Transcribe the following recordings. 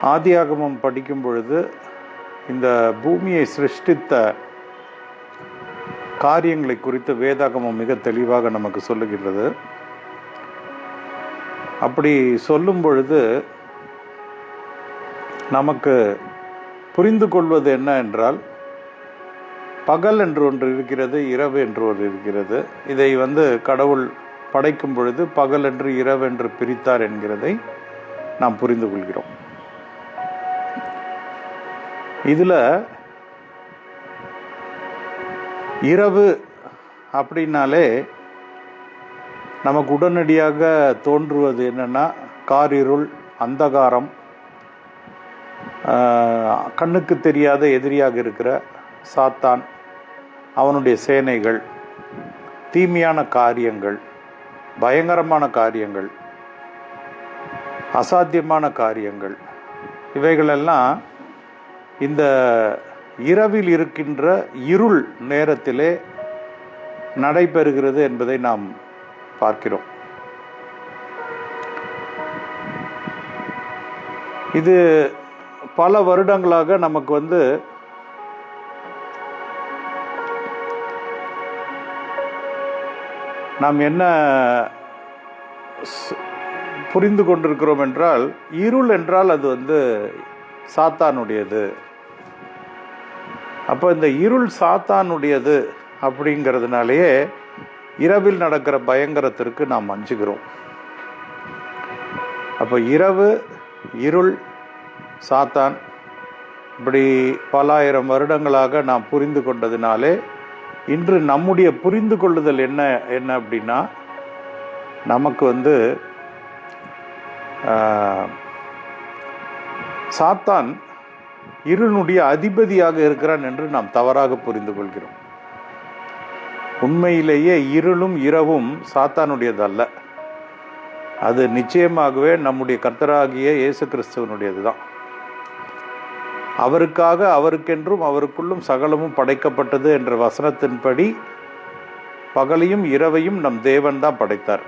ஆதியாகமம் படிக்கும் பொழுது இந்த பூமியை சிருஷ்டித்த காரியங்களை குறித்து வேதாகமம் மிக தெளிவாக நமக்கு சொல்லுகின்றது. அப்படி சொல்லும் பொழுது நமக்கு புரிந்து கொள்வது என்ன என்றால் பகல் என்று ஒன்று இருக்கிறது இரவு என்று ஒன்று இருக்கிறது. இதை வந்து கடவுள் படைக்கும் பொழுது பகல் என்று இரவு என்று பிரித்தார் என்கிறதை நாம் புரிந்து கொள்கிறோம். இதில் இரவு அப்படின்னாலே நமக்கு உடனடியாக தோன்றுவது என்னென்னா காரிருள் அந்தகாரம் கண்ணுக்கு தெரியாத எதிரியாக இருக்கிற சாத்தான் அவனுடைய சேனைகள் தீமையான காரியங்கள் பயங்கரமான காரியங்கள் அசாத்தியமான காரியங்கள் இவைகளெல்லாம் இந்த இரவில் இருக்கின்ற இருள் நேரத்திலே நடைபெறுகிறது என்பதை நாம் பார்க்கிறோம். இது பல வருடங்களாக நமக்கு வந்து நாம் என்ன புரிந்து கொண்டிருக்கிறோம் என்றால் இருள் என்றால் அது வந்து சாத்தானுடையது. அப்போ இந்த இருள் சாத்தானுடையது அப்படிங்கிறதுனாலேயே இரவில் நடக்கிற பயங்கரத்திற்கு நாம் அஞ்சுகிறோம் அப்போ இரவு இருள் சாத்தான் இப்படி பலாயிரம் வருடங்களாக நாம் புரிந்து கொண்டதினாலே இன்று நம்முடைய புரிந்து கொள்ளுதல் என்ன என்ன அப்படின்னா நமக்கு வந்து சாத்தான் இருளுடைய அதிபதியாக இருக்கிறான் என்று நாம் தவறாக புரிந்து கொள்கிறோம். உண்மையிலேயே இருளும் இரவும் சாத்தானுடையதல்ல. அது நிச்சயமாகவே நம்முடைய கர்த்தராகிய இயேசு கிறிஸ்துவனுடையது தான் அவருக்காக அவருக்கென்றும் அவருக்குள்ளும் சகலமும் படைக்கப்பட்டது என்ற வசனத்தின்படி பகலையும் இரவையும் நம் தேவன் தான் படைத்தார்.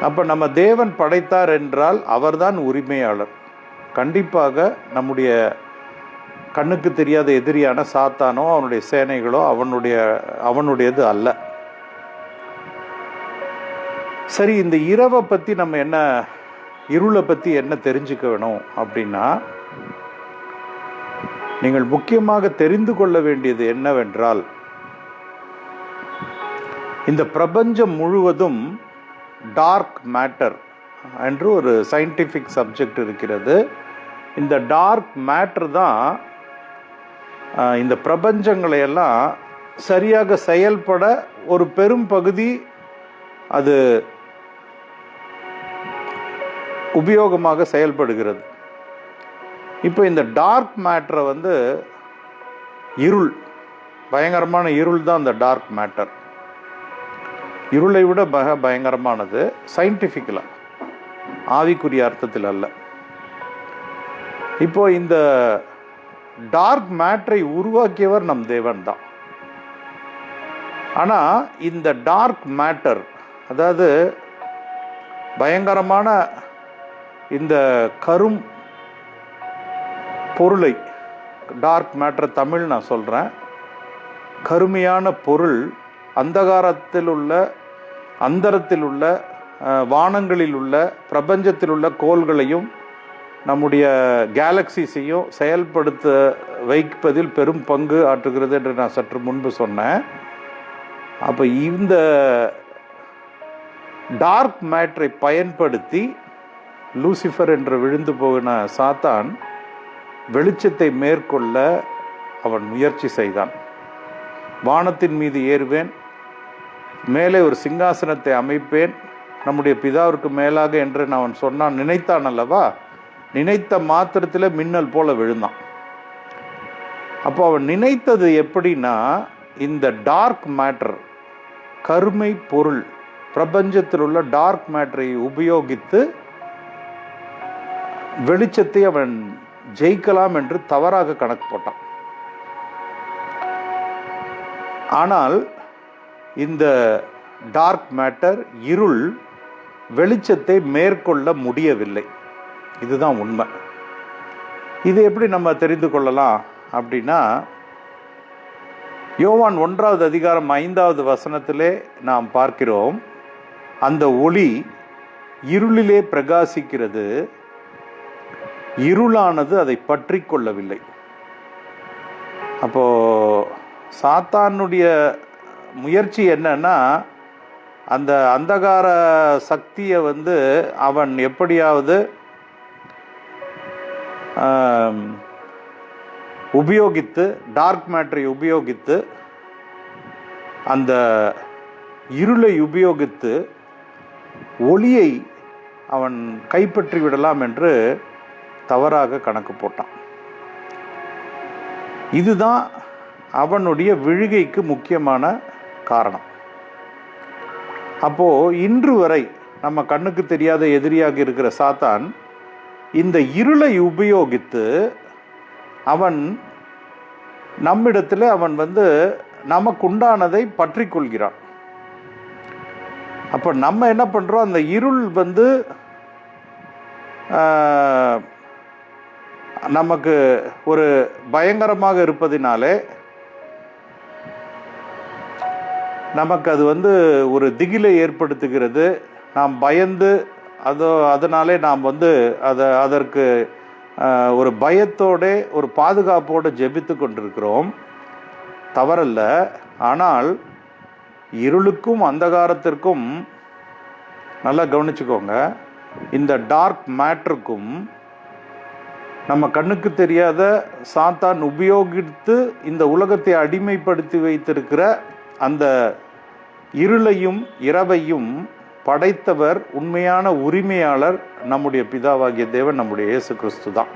அப்ப நம்ம தேவன் படைத்தார் என்றால் அவர்தான் உரிமையாளர். கண்டிப்பாக நம்முடைய கண்ணுக்கு தெரியாத எதிரியான சாத்தானோ அவனுடைய சேனைகளோ அவனுடைய அவனுடையது அல்ல. சரி இந்த இரவை பற்றி நம்ம என்ன இருளை பற்றி என்ன தெரிஞ்சுக்க வேணும் அப்படின்னா நீங்கள் முக்கியமாக தெரிந்து கொள்ள வேண்டியது என்னவென்றால் இந்த பிரபஞ்சம் முழுவதும் டார்க் மேட்டர் என்று ஒரு சயின்டிஃபிக் சப்ஜெக்ட் இருக்கிறது. இந்த டார்க் மேட்ரு தான் இந்த பிரபஞ்சங்களை எல்லாம் சரியாக செயல்பட ஒரு பெரும் பகுதி அது உபயோகமாக செயல்படுகிறது. இப்போ இந்த டார்க் மேட்டரை வந்து இருள் பயங்கரமான இருள் தான் இந்த டார்க் மேட்டர் இருளை விட மிக பயங்கரமானது சயின்டிஃபிக்கலாக ஆவிக்குரிய அர்த்தத்தில் அல்ல. இப்போ இந்த டார்க் மேட்டரை உருவாக்கியவர் நம் தேவன் தான். ஆனால் இந்த டார்க் மேட்டர் அதாவது பயங்கரமான இந்த கரும் பொருளை டார்க் மேட்டர் தமிழ் நான் சொல்கிறேன் கருமையான பொருள் அந்தகாரத்தில் உள்ள அந்தரத்தில் உள்ள வானங்களில் உள்ள பிரபஞ்சத்தில் உள்ள கோள்களையும் நம்முடைய கேலக்சிஸையும் செயல்படுத்த வைப்பதில் பெரும் பங்கு ஆற்றுகிறது என்று நான் சற்று முன்பு சொன்னேன். அப்போ இந்த டார்க் மேட்டரை பயன்படுத்தி லூசிஃபர் என்று விழுந்து போகின சாத்தான் வெளிச்சத்தை மேற்கொள்ள அவன் முயற்சி செய்தான். வானத்தின் மீது ஏறுவேன் மேலே ஒரு சிங்காசனத்தை அமைப்பேன் நம்முடைய பிதாவிற்கு மேலாக என்று அவன் சொன்னான். நினைத்தான் அல்லவா? நினைத்த மாத்திரத்தில் மின்னல் போல விழுந்தான். அப்போ அவன் நினைத்தது எப்படின்னா இந்த டார்க் மேட்டர் கருமை பொருள் பிரபஞ்சத்தில் உள்ள டார்க் மேட்டரை உபயோகித்து வெளிச்சத்தை அவன் ஜெயிக்கலாம் என்று தவறாக கணக்கு போட்டான். ஆனால் இந்த டார்க் மேட்டர் இருள் வெளிச்சத்தை மேற்கொள்ள முடியவில்லை. இதுதான் உண்மை. இது எப்படி நம்ம தெரிந்து கொள்ளலாம் அப்படின்னா யோவான் ஒன்றாவது அதிகாரம் ஐந்தாவது வசனத்திலே நாம் பார்க்கிறோம் அந்த ஒளி இருளிலே பிரகாசிக்கிறது இருளானது அதை பற்றி கொள்ளவில்லை. அப்போ சாத்தானுடைய முயற்சி என்னன்னா அந்த அந்தகார சக்தியை வந்து அவன் எப்படியாவது உபயோகித்து டார்க் மேட்டரை உபயோகித்து அந்த இருளை உபயோகித்து ஒளியை அவன் கைப்பற்றி விடலாம் என்று தவறாக கணக்கு போட்டான். இதுதான் அவனுடைய விழுகைக்கு முக்கியமான காரணம். அப்போது இன்று வரை நம்ம கண்ணுக்கு தெரியாத எதிரியாக இருக்கிற சாத்தான் இந்த இருளை உபயோகித்து அவன் நம்மிடத்தில் அவன் வந்து நமக்குண்டானதை பற்றி கொள்கிறான் அப்போ நம்ம என்ன பண்ணுறோம் அந்த இருள் வந்து நமக்கு ஒரு பயங்கரமாக இருப்பதினாலே நமக்கு அது வந்து ஒரு திகிலை ஏற்படுத்துகிறது. நாம் பயந்து அதோ அதனாலே நாம் வந்து அதை அதற்கு ஒரு பயத்தோட ஒரு பாதுகாப்போடு ஜெபித்து கொண்டிருக்கிறோம். தவறல்ல. ஆனால் இருளுக்கும் அந்தகாரத்திற்கும் நல்லா கவனிச்சுக்கோங்க. இந்த டார்க் மேட்ருக்கும் நம்ம கண்ணுக்கு தெரியாத சாத்தான் உபயோகித்து இந்த உலகத்தை அடிமைப்படுத்தி வைத்திருக்கிற அந்த இருளையும் இரவையும் படைத்தவர் உண்மையான உரிமையாளர் நம்முடைய பிதாவாகிய தேவன் நம்முடைய இயேசு கிறிஸ்து தான்.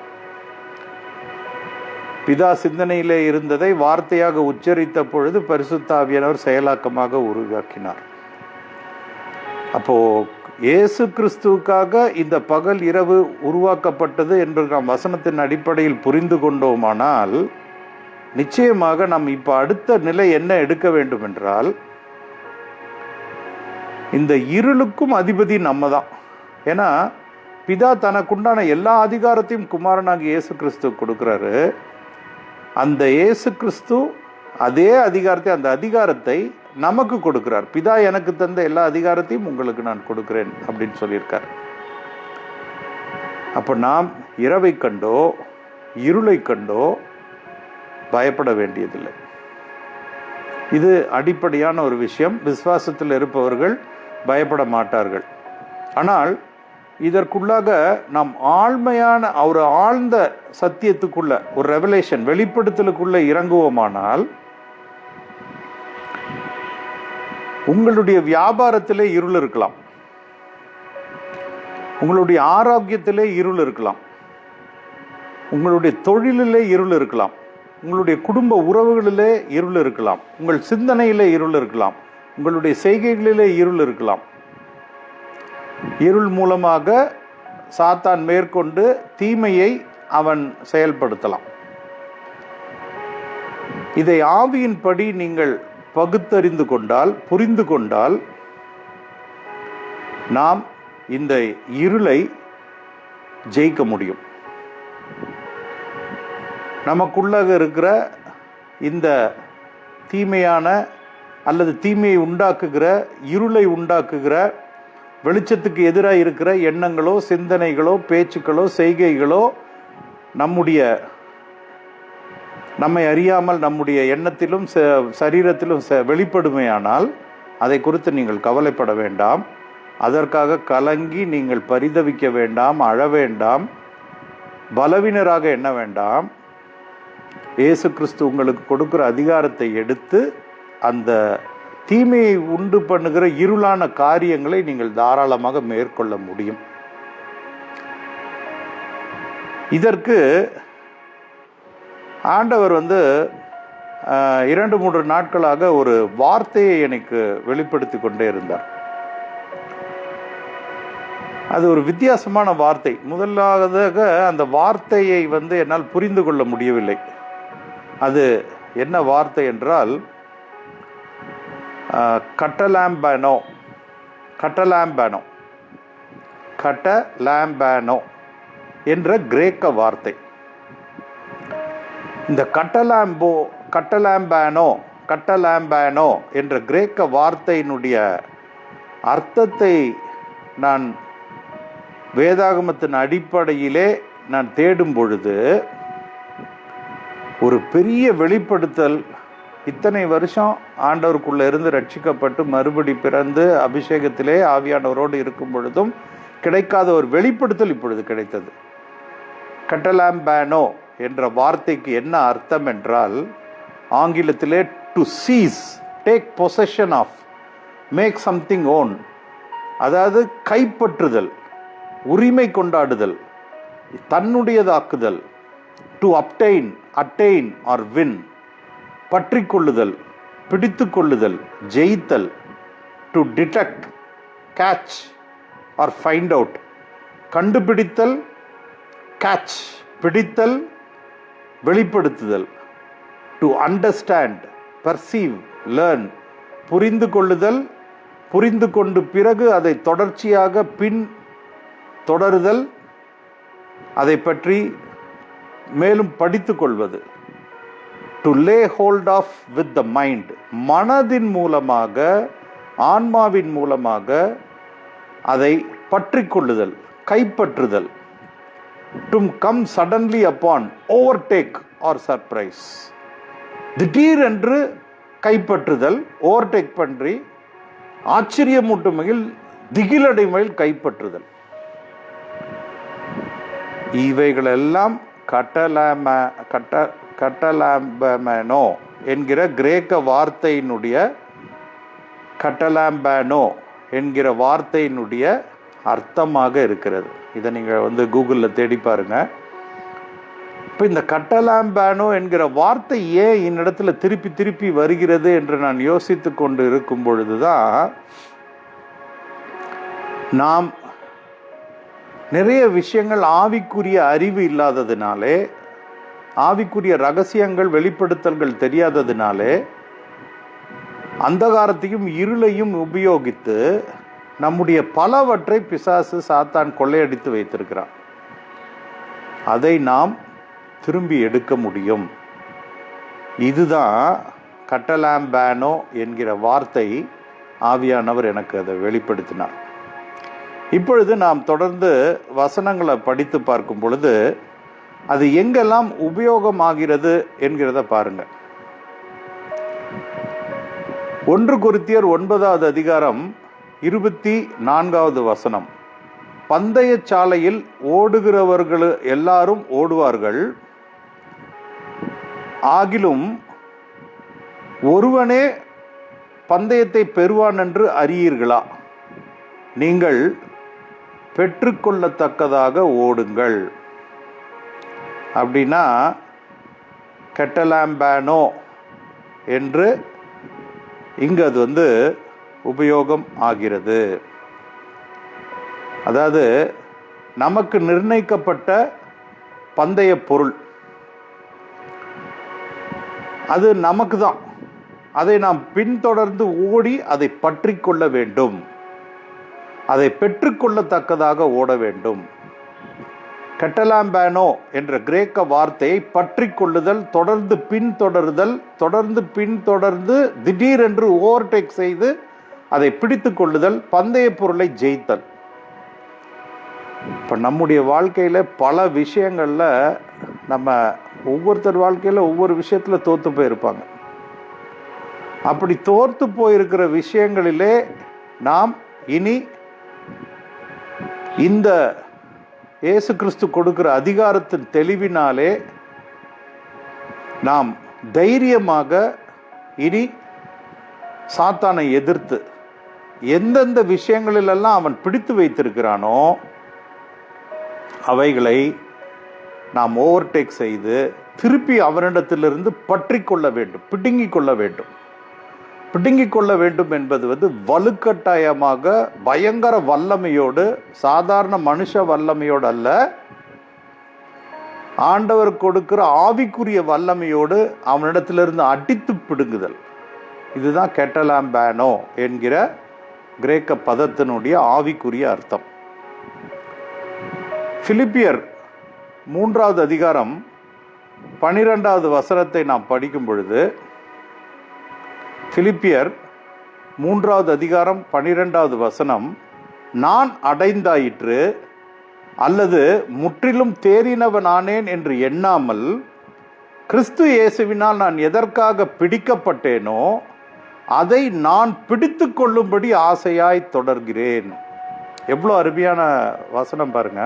பிதா சிந்தனையிலே இருந்ததை வார்த்தையாக உச்சரித்த பொழுது பரிசுத்தாவியானவர் செயலாக்கமாக உருவாக்கினார். அப்போ இயேசு கிறிஸ்துவுக்காக இந்த பகல் இரவு உருவாக்கப்பட்டது என்று நாம் வசனத்தின் அடிப்படையில் புரிந்து கொண்டோமானால் நிச்சயமாக நாம் இப்போ அடுத்த நிலை என்ன எடுக்க வேண்டும் என்றால் இந்த இருளுக்கும் அதிபதி நம்ம தான் ஏன்னா பிதா தனக்குண்டான எல்லா அதிகாரத்தையும் குமாரனாக இயேசு கிறிஸ்து கொடுக்குறாரு. அந்த இயேசு கிறிஸ்து அதே அதிகாரத்தை அந்த அதிகாரத்தை நமக்கு கொடுக்கிறார். பிதா எனக்கு தந்த எல்லா அதிகாரத்தையும் உங்களுக்கு நான் கொடுக்கிறேன் அப்படின்னு சொல்லியிருக்கார். அப்போ நாம் இரவை கண்டோ இருளை கண்டோ பயப்பட வேண்டியதில்லை. இது அடிப்படையான ஒரு விஷயம். விசுவாசத்தில் இருப்பவர்கள் பயப்பட மாட்டார்கள். ஆனால் இதற்குள்ளாக நாம் ஆழ்மையான ஒரு ஆழ்ந்த சத்தியத்துக்குள்ள ஒரு ரெவலேஷன் வெளிப்படுத்தலுக்குள்ள இறங்குவோமானால் உங்களுடைய வியாபாரத்திலே இருள் இருக்கலாம். உங்களுடைய ஆரோக்கியத்திலே இருள் இருக்கலாம். உங்களுடைய தொழிலிலே இருள் இருக்கலாம். உங்களுடைய குடும்ப உறவுகளிலே இருள் இருக்கலாம். உங்கள் சிந்தனையிலே இருள் இருக்கலாம். உங்களுடைய செய்கைகளிலே இருள் இருக்கலாம். இருள் மூலமாக சாத்தான் மேற்கொண்டு தீமையை அவன் செயல்படுத்தலாம். இதை ஆவியின்படி நீங்கள் பகுத்தறிந்து கொண்டால் புரிந்து கொண்டால் நாம் இந்த இருளை ஜெயிக்க முடியும். நமக்குள்ளாக இருக்கிற இந்த தீமையான அல்லது தீமையை உண்டாக்குகிற இருளை உண்டாக்குகிற வெளிச்சத்துக்கு எதிராக இருக்கிற எண்ணங்களோ சிந்தனைகளோ பேச்சுக்களோ செய்கைகளோ நம்முடைய நம்மை அறியாமல் நம்முடைய எண்ணத்திலும் ச- சரீரத்திலும் ச- வெளிப்படுமையானால் அதை குறித்து நீங்கள் கவலைப்பட வேண்டாம். அதற்காக கலங்கி நீங்கள் பரிதவிக்க வேண்டாம் அழ வேண்டாம் பலவீனராக எண்ண வேண்டாம். இயேசு கிறிஸ்து உங்களுக்கு கொடுக்கிற அதிகாரத்தை எடுத்து அந்த தீமையை உண்டு பண்ணுகிற இருளான காரியங்களை நீங்கள் தாராளமாக மேற்கொள்ள முடியும். இதற்கு ஆண்டவர் வந்து இரண்டு மூன்று நாட்களாக ஒரு வார்த்தையை எனக்கு வெளிப்படுத்தி கொண்டே இருந்தார். அது ஒரு வித்தியாசமான வார்த்தை. முதலாவதாக அந்த வார்த்தையை வந்து என்னால் புரிந்து கொள்ள முடியவில்லை. அது என்ன வார்த்தை என்றால் ஆஹ், கட்டலாம்பனோ. கட்டலாம்பனோ. கட்டலாம்பனோ என்ற கிரேக்க வார்த்தை. இந்த கட்டலாம்போ கட்டலாம்பனோ கட்டலாம்பனோ என்ற கிரேக்க வார்த்தையினுடைய அர்த்தத்தை நான் வேதாகமத்தின் அடிப்படையிலே நான் தேடும் பொழுது ஒரு பெரிய வெளிப்படுத்தல் இத்தனை வருஷம் ஆண்டவருக்குள்ள இருந்து ரட்சிக்கப்பட்டு மறுபடி பிறந்து அபிஷேகத்திலே ஆவியானவரோடு இருக்கும் பொழுதும் கிடைக்காத ஒரு வெளிப்படுத்தல் இப்பொழுது கிடைத்தது. கட்டலாம்பேனோ என்ற வார்த்தைக்கு என்ன அர்த்தம் என்றால் ஆங்கிலத்திலே to seize take possession of make something own அதாவது கைப்பற்றுதல் உரிமை கொண்டாடுதல் தன்னுடையதாக்குதல் to obtain attain or win பற்றி கொள்ளுதல் பிடித்து கொள்ளுதல் ஜெயித்தல் to detect catch or find out கண்டுபிடித்தல் கேட்ச் பிடித்தல் வெளிப்படுத்துதல். டு அண்டர்ஸ்டாண்ட் பர்சீவ் லேர்ன் புரிந்து கொள்ளுதல் புரிந்து கொண்டு பிறகு அதை தொடர்ச்சியாக பின் தொடருதல் அதை பற்றி மேலும் படித்து கொள்வது to lay hold of with the mind மனதின் மூலமாக ஆன்மாவின் மூலமாக அதை பற்றி கொள்ளுதல் கைப்பற்றுதல் to come suddenly upon overtake or surprise திடீரென்று கைப்பற்றுதல் ஓவர்டேக் பண்ணி ஆச்சரியமூட்டும் வகையில் திகிலடைமையில் கைப்பற்றுதல். இவைகளெல்லாம் கட்டலாம கட்ட கட்டலாம்பனோ என்கிற கிரேக்க வார்த்தையினுடைய கட்டலாம்பனோ என்கிற வார்த்தையினுடைய அர்த்தமாக இருக்கிறது. இதை நீங்கள் வந்து கூகுளில் தேடி பாருங்க. இப்போ இந்த கட்டலாம்பேனோ என்கிற வார்த்தை ஏன் என்னிடத்துல திருப்பி திருப்பி வருகிறது என்று நான் யோசித்து கொண்டு இருக்கும் பொழுதுதான் நாம் நிறைய விஷயங்கள் ஆவிக்குரிய அறிவு இல்லாததினாலே ஆவிக்குரிய ரகசியங்கள் வெளிப்படுத்தல்கள் தெரியாததினாலே அந்தகாரத்தையும் இருளையும் உபயோகித்து நம்முடைய பலவற்றை பிசாசு சாத்தான் கொள்ளையடித்து வைத்திருக்கிறான். அதை நாம் திரும்பி எடுக்க முடியும். இதுதான் கட்டலாம்பேனோ என்கிற வார்த்தை ஆவியானவர் எனக்கு அதை வெளிப்படுத்தினார். இப்பொழுது நாம் தொடர்ந்து வசனங்களை படித்து பார்க்கும் பொழுது அது எங்கெல்லாம் உபயோகமாகிறது என்கிறத பாருங்க. ஒன்று குறித்தியர் ஒன்பதாவது அதிகாரம் இருபத்தி நான்காவது வசனம். பந்தய சாலையில் ஓடுகிறவர்கள் எல்லாரும் ஓடுவார்கள். ஆகிலும் ஒருவனே பந்தயத்தை பெறுவான் என்று அறியீர்களா? நீங்கள் பெற்றுக்கொள்ளத்தக்கதாக ஓடுங்கள். அப்படின்னா கெட்டலாம்பேனோ என்று இங்கு அது வந்து உபயோகம் ஆகிறது. அதாவது நமக்கு நிர்ணயிக்கப்பட்ட பந்தய பொருள். அது நமக்கு தான். அதை நாம் பின்தொடர்ந்து ஓடி அதை பற்றி கொள்ள வேண்டும். அதை பெற்றுக்கொள்ளத்தக்கதாக ஓட வேண்டும். கெட்டலாம்பேனோ என்ற கிரேக்க வார்த்தையை பற்றி கொள்ளுதல் தொடர்ந்து பின்தொடருதல் தொடர்ந்து பின்தொடர்ந்து திடீரென்று ஓவர்டேக் செய்து அதை பிடித்து கொள்ளுதல் பந்தய பொருளை ஜெயித்தல். இப்போ நம்முடைய வாழ்க்கையில் பல விஷயங்களில் நம்ம ஒவ்வொருத்தர் வாழ்க்கையில் ஒவ்வொரு விஷயத்தில் தோற்று போயிருப்பாங்க. அப்படி தோர்த்து போயிருக்கிற விஷயங்களிலே நாம் இனி இந்த இயேசு கிறிஸ்து கொடுக்கிற அதிகாரத்தின் தெளிவினாலே நாம் தைரியமாக இனி சாத்தானை எதிர்த்து எந்தெந்த விஷயங்களிலெல்லாம் அவன் பிடித்து வைத்திருக்கிறானோ அவைகளை நாம் ஓவர்டேக் செய்து திருப்பி அவனிடத்திலிருந்து பற்றி கொள்ள வேண்டும் பிடுங்கிக் கொள்ள வேண்டும். பிடுங்கிக் கொள்ள வேண்டும் என்பது வந்து வலுக்கட்டாயமாக பயங்கர வல்லமையோடு சாதாரண மனுஷ வல்லமையோடு அல்ல. ஆண்டவர் கொடுக்கிற ஆவிக்குரிய வல்லமையோடு அவனிடத்திலிருந்து அடித்து பிடுங்குதல். இதுதான் கெட்டலாம்பேனோ என்கிற கிரேக்க பதத்தினுடைய ஆவிக்குரிய அர்த்தம். பிலிப்பியர் மூன்றாவது அதிகாரம் பனிரெண்டாவது வசனத்தை நாம் படிக்கும் பொழுது பிலிப்பியர் மூன்றாவது அதிகாரம் பனிரெண்டாவது வசனம் நான் அடைந்தாயிற்று அல்லது முற்றிலும் தேறினவனானேன் என்று எண்ணாமல் கிறிஸ்து இயேசுவினால் நான் எதற்காக பிடிக்கப்பட்டேனோ அதை நான் பிடித்து கொள்ளும்படி ஆசையாய் தொடர்கிறேன். எவ்வளோ அருமையான வசனம் பாருங்க.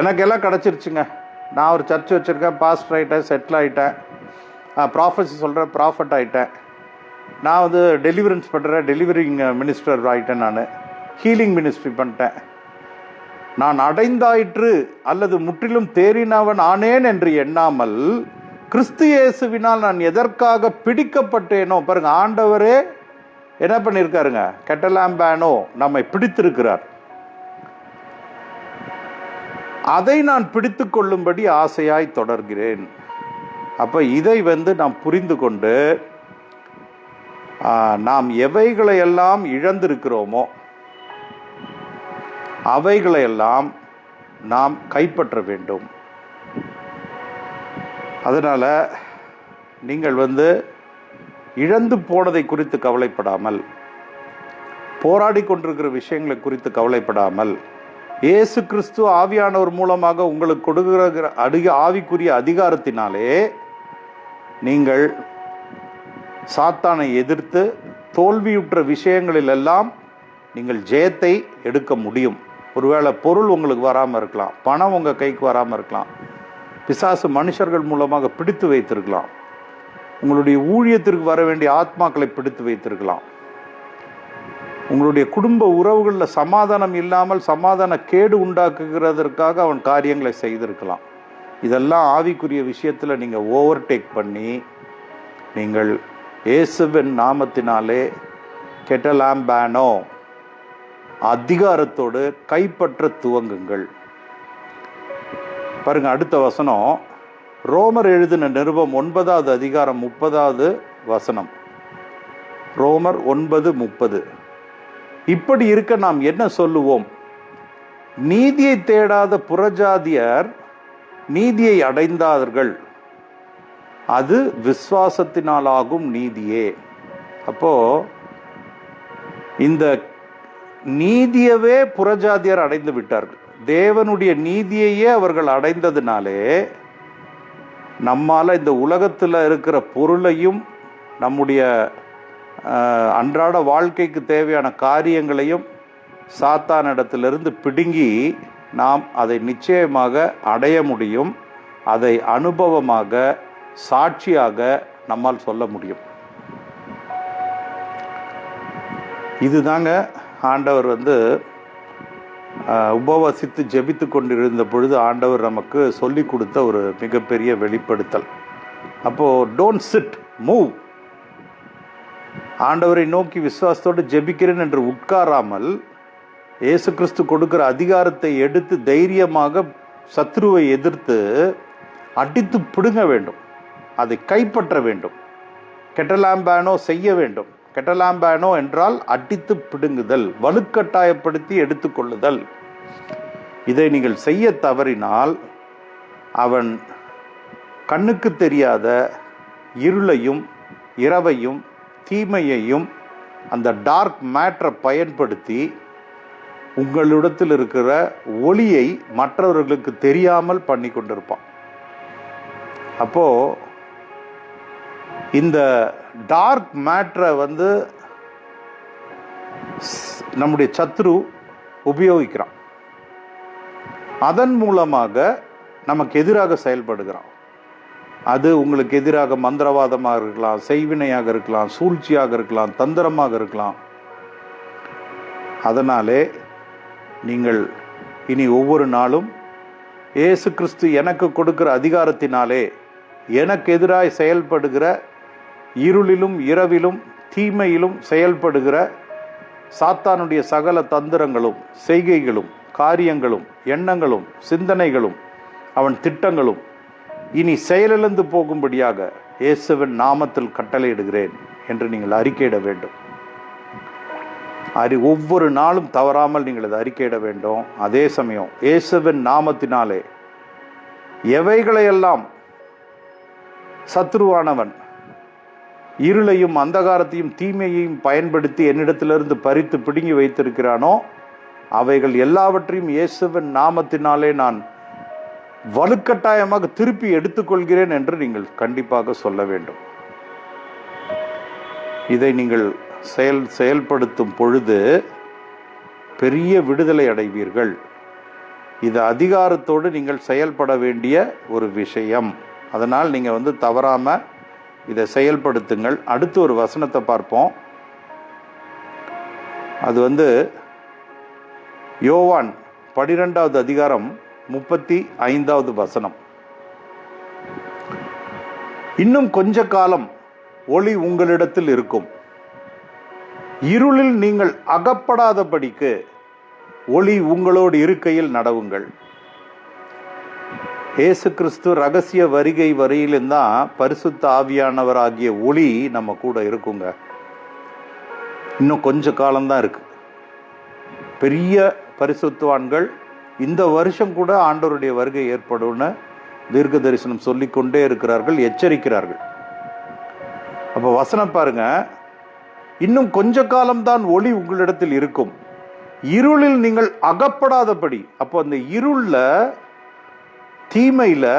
எனக்கெல்லாம் கிடச்சிருச்சுங்க. நான் ஒரு சர்ச் வச்சுருக்கேன் பாஸ்டர் ஆகிட்டேன் செட்டில் ஆகிட்டேன் ப்ராஃபஸி சொல்கிறேன் ப்ராஃபட் ஆகிட்டேன் நான் வந்து டெலிவரன்ஸ் பண்ணுற டெலிவரிங் மினிஸ்டர் ஆகிட்டேன் நான். ஹீலிங் மினிஸ்ட்ரி பண்ணிட்டேன். நான் அடைந்தாயிற்று அல்லது முற்றிலும் தேறினவன் ஆனேன் என்று எண்ணாமல் கிறிஸ்து இயேசுவினால் நான் எதற்காக பிடிக்கப்பட்டேனோ பாருங்க ஆண்டவரே என்ன பண்ணியிருக்காருங்க கெட்டலாம்பேனோ நம்மை பிடித்திருக்கிறார். அதை நான் பிடித்து கொள்ளும்படி ஆசையாய் தொடர்கிறேன். அப்போ இதை வந்து நாம் புரிந்து கொண்டு நாம் எவைகளையெல்லாம் இழந்திருக்கிறோமோ அவைகளையெல்லாம் நாம் கைப்பற்ற வேண்டும். அதனால் நீங்கள் வந்து இழந்து போனதை குறித்து கவலைப்படாமல் போராடி கொண்டிருக்கிற விஷயங்களை குறித்து கவலைப்படாமல் இயேசு கிறிஸ்து ஆவியானவர் மூலமாக உங்களுக்கு கொடுக்கிற அடி ஆவிக்குரிய அதிகாரத்தினாலே நீங்கள் சாத்தானை எதிர்த்து தோல்வியுற்ற விஷயங்களில் எல்லாம் நீங்கள் ஜெயத்தை எடுக்க முடியும். ஒருவேளை பொருள் உங்களுக்கு வராமல் இருக்கலாம் பணம் உங்கள் கைக்கு வராமல் இருக்கலாம் பிசாசு மனுஷர்கள் மூலமாக பிடித்து வைத்திருக்கலாம். உங்களுடைய ஊழியத்திற்கு வர வேண்டிய ஆத்மாக்களை பிடித்து வைத்திருக்கலாம். உங்களுடைய குடும்ப உறவுகளில் சமாதானம் இல்லாமல் சமாதான கேடு உண்டாக்குகிறதற்காக அவன் காரியங்களை செய்திருக்கலாம். இதெல்லாம் ஆவிக்குரிய விஷயத்தில் நீங்கள் ஓவர்டேக் பண்ணி நீங்கள் இயேசுவின் நாமத்தினாலே கெட்டலாம்பேனோ? அதிகாரத்தோடு கைப்பற்ற துவங்குங்கள். பாருங்கள் அடுத்த வசனம். ரோமர் எழுதின நிருபம் ஒன்பதாவது அதிகாரம் முப்பதாவது வசனம். ரோமர் ஒன்பது முப்பது. இப்படி இருக்க நாம் என்ன சொல்லுவோம்? நீதியை தேடாத புறஜாதியர் நீதியை அடைந்தார்கள். அது விசுவாசத்தினாலாகும் நீதியே. அப்போ இந்த நீதியவே புறஜாதியர் அடைந்து விட்டார்கள். தேவனுடைய நீதியையே அவர்கள் அடைந்ததினாலே நம்மால் இந்த உலகத்தில் இருக்கிற பொருளையும் நம்முடைய அன்றாட வாழ்க்கைக்கு தேவையான காரியங்களையும் சாத்தானிடத்திலிருந்து பிடுங்கி நாம் அதை நிச்சயமாக அடைய முடியும். அதை அனுபவமாக சாட்சியாக நம்மால் சொல்ல முடியும். இதுதாங்க ஆண்டவர் வந்து உபவாசித்து ஜெபித்து கொண்டிருந்த பொழுது ஆண்டவர் நமக்கு சொல்லி கொடுத்த ஒரு மிகப்பெரிய வெளிப்படுத்தல். அப்போது டோன்ட் சிட் மூவ் ஆண்டவரை நோக்கி விசுவாசத்தோடு ஜெபிக்கிறேன் என்று உட்காராமல் இயேசு கிறிஸ்து கொடுக்கிற அதிகாரத்தை எடுத்து தைரியமாக சத்ருவை எதிர்த்து அடித்து பிடுங்க வேண்டும். அதை கைப்பற்ற வேண்டும். கெட்டலாம்பானோ செய்ய வேண்டும். கெட்டலாம்பானோ என்றால் அடித்து பிடுங்குதல் வலுக்கட்டாயப்படுத்தி எடுத்துக்கொள்ளுதல். இதை நீங்கள் செய்ய தவறினால் அவன் கண்ணுக்கு தெரியாத இருளையும் இரவையும் தீமையையும் அந்த டார்க் மேட்டரை பயன்படுத்தி உங்களிடத்தில் இருக்கிற ஒளியை மற்றவர்களுக்கு தெரியாமல் பண்ணி கொண்டிருப்பான் அப்போ இந்த டார்க் மேட்ரை வந்து நம்முடைய சத்ரு உபயோகிக்கிறான். அதன் மூலமாக நமக்கு எதிராக செயல்படுகிறான். அது உங்களுக்கு எதிராக மந்திரவாதமாக இருக்கலாம் செய்வினையாக இருக்கலாம் சூழ்ச்சியாக இருக்கலாம் தந்திரமாக இருக்கலாம். அதனாலே நீங்கள் இனி ஒவ்வொரு நாளும் ஏசு கிறிஸ்து எனக்கு கொடுக்கிற அதிகாரத்தினாலே எனக்கு எதிராக செயல்படுகிற இருளிலும் இரவிலும் தீமையிலும் செயல்படுகிற சாத்தானுடைய சகல தந்திரங்களும் செய்கைகளும் காரியங்களும் எண்ணங்களும் சிந்தனைகளும் அவன் திட்டங்களும் இனி செயலிழந்து போகும்படியாக இயேசுவின் நாமத்தில் கட்டளையிடுகிறேன் என்று நீங்கள் அறிக்கையிட வேண்டும். அறி ஒவ்வொரு நாளும் தவறாமல் நீங்கள் அதை அறிக்கையிட வேண்டும். அதே சமயம் இயேசுவின் நாமத்தினாலே எவைகளையெல்லாம் சத்ருவானவன் இருளையும் அந்தகாரத்தையும் தீமையையும் பயன்படுத்தி என்னிடத்திலிருந்து பறித்து பிடுங்கி வைத்திருக்கிறானோ அவைகள் எல்லாவற்றையும் இயேசுவின் நாமத்தினாலே நான் வலுக்கட்டாயமாக திருப்பி எடுத்துக்கொள்கிறேன் என்று நீங்கள் கண்டிப்பாக சொல்ல வேண்டும். இதை நீங்கள் செயல் செயல்படுத்தும் பொழுது பெரிய விடுதலை அடைவீர்கள். இது அதிகாரத்தோடு நீங்கள் செயல்பட வேண்டிய ஒரு விஷயம். அதனால் நீங்கள் வந்து தவறாமல் இதை செயல்படுத்துங்கள். அடுத்து ஒரு வசனத்தை பார்ப்போம். அது வந்து யோவான் பனிரெண்டாவது அதிகாரம் முப்பத்தி ஐந்தாவது வசனம். இன்னும் கொஞ்ச காலம் ஒளி உங்களிடத்தில் இருக்கும். இருளில் நீங்கள் அகப்படாதபடிக்கு ஒளி உங்களோடு இருக்கையில் நடவுங்கள். இயேசு கிறிஸ்து ரகசிய வருகை வரையிலும் தான் பரிசுத்த ஆவியானவராகிய ஒளி நம்ம கூட இருக்குங்க. இன்னும் கொஞ்ச காலம்தான் இருக்கு. பெரிய பரிசுத்துவான்கள் இந்த வருஷம் கூட ஆண்டவருடைய வருகை ஏற்படும்னு தீர்க்க தரிசனம் சொல்லிக்கொண்டே இருக்கிறார்கள் எச்சரிக்கிறார்கள். அப்போ வசனம் பாருங்க. இன்னும் கொஞ்ச காலம்தான் ஒளி உங்களிடத்தில் இருக்கும். இருளில் நீங்கள் அகப்படாதபடி அப்போ அந்த இருளில் தீமையில்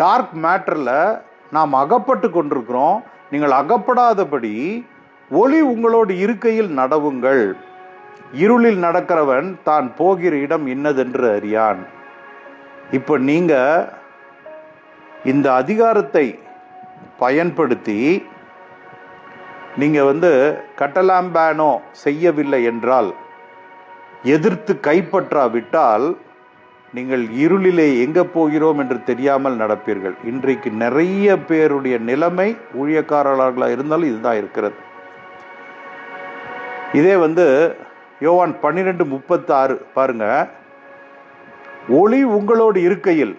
டார்க் மேட்டரில் நாம் அகப்பட்டு கொண்டிருக்கிறோம். நீங்கள் அகப்படாதபடி ஒளி உங்களோடு இருக்கையில் நடவுங்கள். இருளில் நடக்கிறவன் தான் போகிற இடம் இன்னதென்று அறியான். இப்போ நீங்கள் இந்த அதிகாரத்தை பயன்படுத்தி நீங்கள் வந்து கட்டலாம்பேனோ செய்யவில்லை என்றால் எதிர்த்து கைப்பற்றாவிட்டால் நீங்கள் இருளிலே எங்கே போகிறோம் என்று தெரியாமல் நடப்பீர்கள். இன்றைக்கு நிறைய பேருடைய நிலைமை ஊழியக்காரர்களாக இருந்தாலும் இதுதான் இருக்கிறது. இதே வந்து யோவான் பன்னிரெண்டு முப்பத்தாறு பாருங்க. ஒளி உங்களோடு இருக்கையில்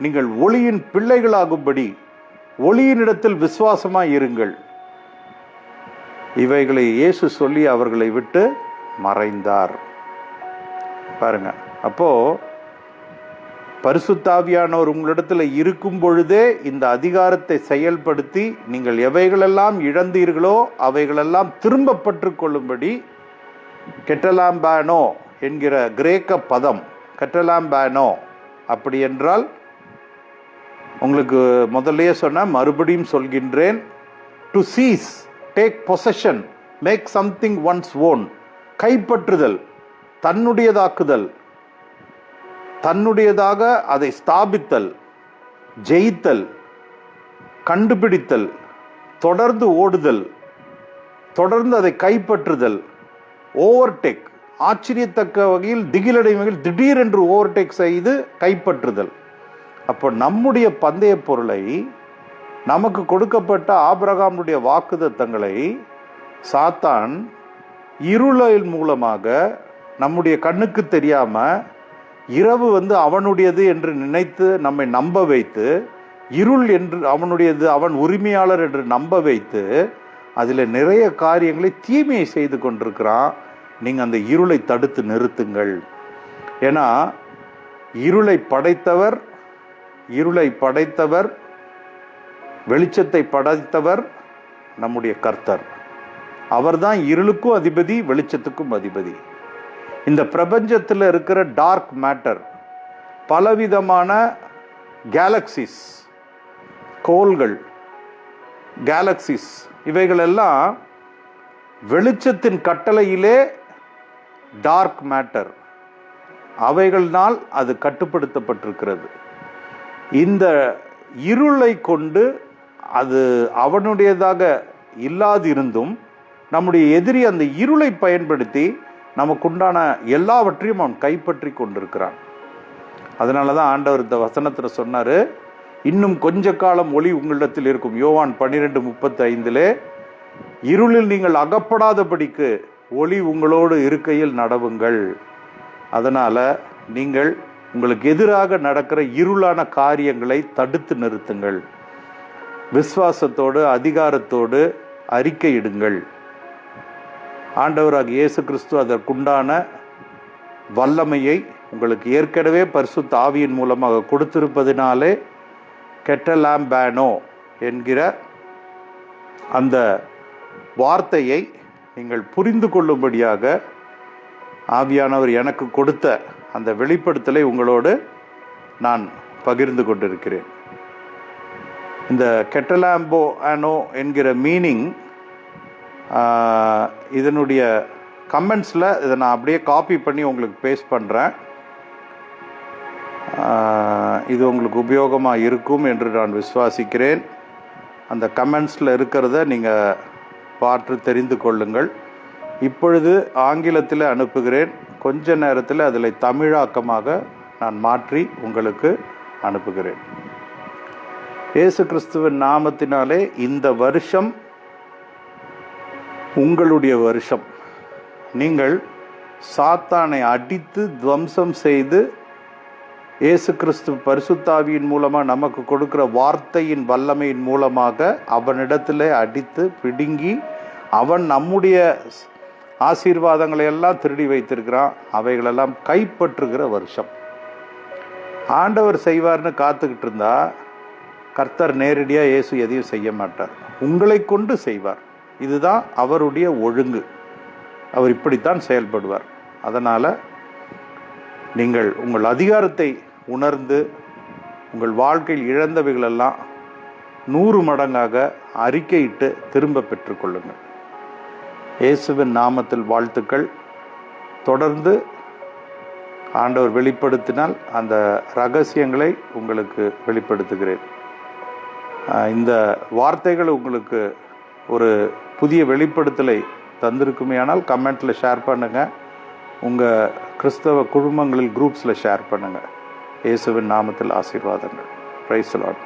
நீங்கள் ஒளியின் பிள்ளைகளாகும்படி ஒளியினிடத்தில் விசுவாசமாக இருங்கள். இவைகளை இயேசு சொல்லி அவர்களை விட்டு மறைந்தார். பாருங்க. அப்போது பரிசுத்தாவியானவர் உங்களிடத்தில் இருக்கும் பொழுதே இந்த அதிகாரத்தை செயல்படுத்தி நீங்கள் எவைகளெல்லாம் இழந்தீர்களோ அவைகளெல்லாம் திரும்ப பெற்றுக்கொள்ளும்படி கெட்டலாம்பானோ என்கிற கிரேக்க பதம் கெட்டலாம்பானோ அப்படி என்றால் உங்களுக்கு முதல்லயே சொன்ன மறுபடியும் சொல்கின்றேன் to seize take possession make something once own கைப்பற்றுதல் தன்னுடையதாக்குதல் தன்னுடையதாக அதை ஸ்தாபித்தல் ஜெயித்தல் கண்டுபிடித்தல் தொடர்ந்து ஓடுதல் தொடர்ந்து அதை கைப்பற்றுதல் ஓவர்டேக் ஆச்சரியத்தக்க வகையில் திகிலடையும் வகையில் திடீரென்று ஓவர்டேக் செய்து கைப்பற்றுதல். அப்போ நம்முடைய பந்தய பொருளை நமக்கு கொடுக்கப்பட்ட ஆபிரகாமுடைய வாக்குதத்தங்களை சாத்தான் இருளின் மூலமாக நம்முடைய கண்ணுக்கு தெரியாமல் இரவு வந்து அவனுடையது என்று நினைத்து நம்மை நம்ப வைத்து இருள் என்று அவனுடையது அவன் உரிமையாளர் என்று நம்ப வைத்து அதில் நிறைய காரியங்களை தீமையை செய்து கொண்டிருக்கிறான். நீங்கள் அந்த இருளை தடுத்து நிறுத்துங்கள். ஏன்னா இருளை படைத்தவர் இருளை படைத்தவர் வெளிச்சத்தை படைத்தவர் நம்முடைய கர்த்தர். அவர்தான் இருளுக்கும் அதிபதி வெளிச்சத்துக்கும் அதிபதி. இந்த பிரபஞ்சத்தில் இருக்கிற டார்க் மேட்டர் பலவிதமான கேலக்சிஸ் கோள்கள் கேலக்சிஸ் இவைகளெல்லாம் வெளிச்சத்தின் கட்டளையிலே டார்க் மேட்டர் அவைகள்னால் அது கட்டுப்படுத்தப்பட்டிருக்கிறது. இந்த இருளை கொண்டு அது அவனுடையதாக இல்லாதிருந்தும் நம்முடைய எதிரி அந்த இருளை பயன்படுத்தி நமக்குண்டான எல்லாவற்றையும் அவன் கைப்பற்றி கொண்டிருக்கிறான். அதனால தான் ஆண்டவர் இந்த வசனத்தில் சொன்னார் இன்னும் கொஞ்ச காலம் ஒளி உங்களிடத்தில் இருக்கும். யோவான் பன்னிரெண்டு முப்பத்தி ஐந்திலே இருளில் நீங்கள் அகப்படாதபடிக்கு ஒளி உங்களோடு இருக்கையில் நடவுங்கள். அதனால் நீங்கள் உங்களுக்கு எதிராக நடக்கிற இருளான காரியங்களை தடுத்து நிறுத்துங்கள். விசுவாசத்தோடு அதிகாரத்தோடு அறிக்கையிடுங்கள். ஆண்டவராக இயேசு கிறிஸ்து அதற்குண்டான வல்லமையை உங்களுக்கு ஏற்கனவே பரிசுத்த ஆவியின் மூலமாக கொடுத்திருப்பதினாலே கெட்டலாம்பேனோ என்கிற அந்த வார்த்தையை நீங்கள் புரிந்து கொள்ளும்படியாக ஆவியானவர் எனக்கு கொடுத்த அந்த வெளிப்படுத்தலை உங்களோடு நான் பகிர்ந்து கொண்டிருக்கிறேன். இந்த கெட்டலாம்போ ஆனோ என்கிற மீனிங் இதனுடைய கமெண்ட்ஸில் இதை நான் அப்படியே காப்பி பண்ணி உங்களுக்கு பேஸ்ட் பண்ணுறேன் இது உங்களுக்கு உபயோகமாக இருக்கும் என்று நான் விசுவாசிக்கிறேன். அந்த கமெண்ட்ஸில் இருக்கிறத நீங்கள் பார்த்து தெரிந்து கொள்ளுங்கள். இப்பொழுது ஆங்கிலத்தில் அனுப்புகிறேன். கொஞ்ச நேரத்தில் அதில் தமிழாக்கமாக நான் மாற்றி உங்களுக்கு அனுப்புகிறேன். இயேசு கிறிஸ்துவின் நாமத்தினாலே இந்த வருஷம் உங்களுடைய வருஷம். நீங்கள் சாத்தானை அடித்து துவம்சம் செய்து இயேசு கிறிஸ்து பரிசுத்தாவியின் மூலமாக நமக்கு கொடுக்குற வார்த்தையின் வல்லமையின் மூலமாக அவனிடத்தில் அடித்து பிடுங்கி அவன் நம்முடைய ஆசீர்வாதங்களை எல்லாம் திருடி வைத்திருக்கிறான். அவைகளெல்லாம் கைப்பற்றுகிற வருஷம். ஆண்டவர் செய்வார்னு காத்துக்கிட்டு இருந்தா கர்த்தர் நேரடியாக இயேசு எதையும் செய்ய மாட்டார். உங்களை கொண்டு செய்வார். இதுதான் அவருடைய ஒழுங்கு. அவர் இப்படித்தான் செயல்படுவார். அதனால் நீங்கள் உங்கள் அதிகாரத்தை உணர்ந்து உங்கள் வாழ்க்கையில் இழந்தவைகளெல்லாம் நூறு மடங்காக அறிக்கையிட்டு திரும்ப பெற்றுக்கொள்ளுங்கள் இயேசுவின் நாமத்தில் வாழ்த்துக்கள். தொடர்ந்து ஆண்டவர் வெளிப்படுத்தினால் அந்த ரகசியங்களை உங்களுக்கு வெளிப்படுத்துகிறேன். இந்த வார்த்தைகள் உங்களுக்கு ஒரு புதிய வெளிப்படுத்தலை தந்திருக்குமே. ஆனால் கமெண்ட்டில் ஷேர் பண்ணுங்கள் உங்கள் கிறிஸ்தவ குழுமங்களில் குரூப்ஸில் ஷேர் பண்ணுங்கள் இயேசுவின் நாமத்தில் ஆசீர்வாதங்கள். Price lot